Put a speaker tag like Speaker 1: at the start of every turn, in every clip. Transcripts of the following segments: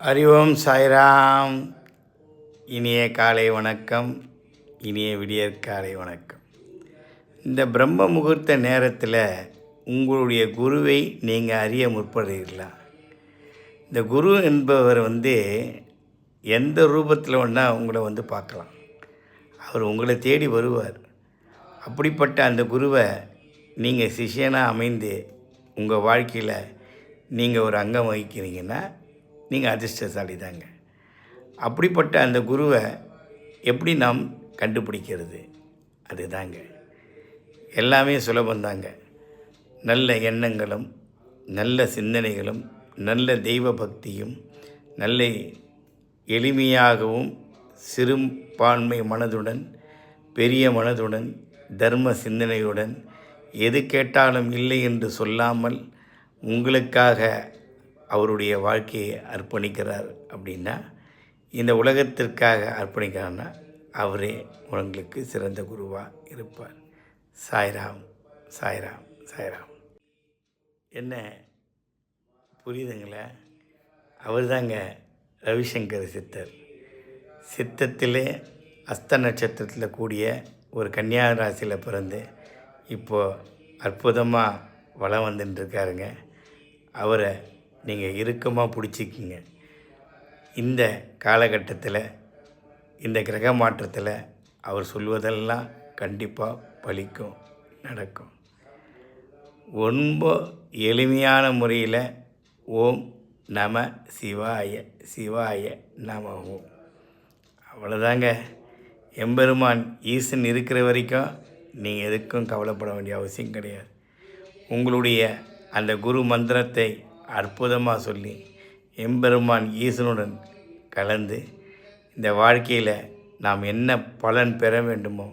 Speaker 1: அறிவோம் சாய்ராம். இனிய காலை வணக்கம். இனிய விடியற்காலை வணக்கம். இந்த பிரம்ம முகூர்த்த நேரத்தில் உங்களுடைய குருவை நீங்கள் அறிய முற்படுறீர்களா? இந்த குரு என்பவர் வந்து எந்த ரூபத்தில் வேணால் உங்களை வந்து பார்க்கலாம். அவர் உங்களை தேடி வருவார். அப்படிப்பட்ட அந்த குருவை நீங்கள் சிஷியனாக அமைந்து உங்கள் வாழ்க்கையில் நீங்கள் ஒரு அங்கம் வகிக்கிறீங்கன்னா நீங்கள் அதிர்ஷ்டசாலி தாங்க அப்படிப்பட்ட அந்த குருவை எப்படி நாம் கண்டுபிடிக்கிறது? அதுதாங்க. எல்லாமே சுலபந்தாங்க. நல்ல எண்ணங்களும் நல்ல சிந்தனைகளும் நல்ல தெய்வ பக்தியும் நல்ல எளிமையாகவும் சிறுபான்மை மனதுடன் பெரிய மனதுடன் தர்ம சிந்தனையுடன் எது கேட்டாலும் இல்லை என்று சொல்லாமல் உங்களுக்காக அவருடைய வாழ்க்கையை அர்ப்பணிக்கிறார் அப்படின்னா இந்த உலகத்திற்காக அர்ப்பணிக்கிறார்னா அவரே உங்களுக்கு சிறந்த குருவாக இருப்பார். சாய்ராம் சாய்ராம் சாய்ராம். என்ன புரியுதுங்களா? அவர் தாங்க ரவிசங்கர் சித்தர். சித்தத்திலே அஸ்த நட்சத்திரத்தில் கூடிய ஒரு கன்னியா ராசியில் பிறந்து இப்போது அற்புதமாக வளம் வந்துட்டுருக்காருங்க அவரை நீங்கள் இறுக்கமாக பிடிச்சிக்கிங்க. இந்த காலகட்டத்தில் இந்த கிரக மாற்றத்தில் அவர் சொல்வதெல்லாம் கண்டிப்பாக பலிக்கும் நடக்கும். ரொம்ப எளிமையான முறையில் ஓம் நம சிவாய சிவாய நம ஓம் அவ்வளோதாங்க எம்பெருமான் ஈசன் இருக்கிற வரைக்கும் நீங்கள் எதுக்கும் கவலைப்பட வேண்டிய அவசியம் கிடையாது. உங்களுடைய அந்த குரு மந்திரத்தை அற்புதமாக சொல்லி எம்பெருமான் ஈசனுடன் கலந்து இந்த வாழ்க்கையில் நாம் என்ன பலன் பெற வேண்டுமோ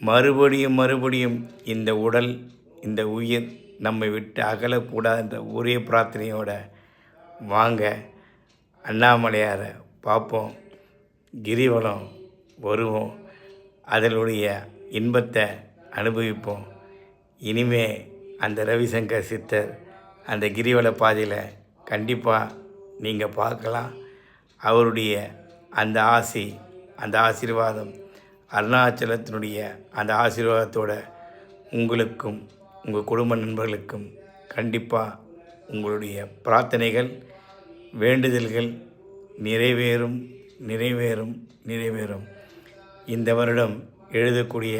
Speaker 1: மறுபடியும் மறுபடியும் இந்த உடல் இந்த உயிர் நம்மை விட்டு அகலக்கூடாதுன்ற ஒரே பிரார்த்தனையோட வாங்க அண்ணாமலையாரை பார்ப்போம் கிரிவலம் வருவோம் அதனுடைய இன்பத்தை அனுபவிப்போம். இனிமே அந்த ரவிசங்கர் சித்தர் அந்த கிரிவல பாதையில் கண்டிப்பாக நீங்கள் பார்க்கலாம். அவருடைய அந்த ஆசி அந்த ஆசீர்வாதம் அருணாச்சலத்தினுடைய அந்த ஆசீர்வாதத்தோட உங்களுக்கும் உங்கள் குடும்ப நண்பர்களுக்கும் கண்டிப்பாக உங்களுடைய பிரார்த்தனைகள் வேண்டுதல்கள் நிறைவேறும் நிறைவேறும் நிறைவேறும். இந்த வருடம் எழுதக்கூடிய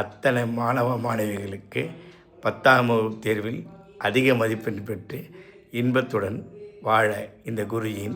Speaker 1: அத்தனை மாணவ மாணவிகளுக்கு பத்தாம் வகுப்பு தேர்வில் அதிக மதிப்பெண் பெற்று இன்பத்துடன் வாழ இந்த குருஜியின்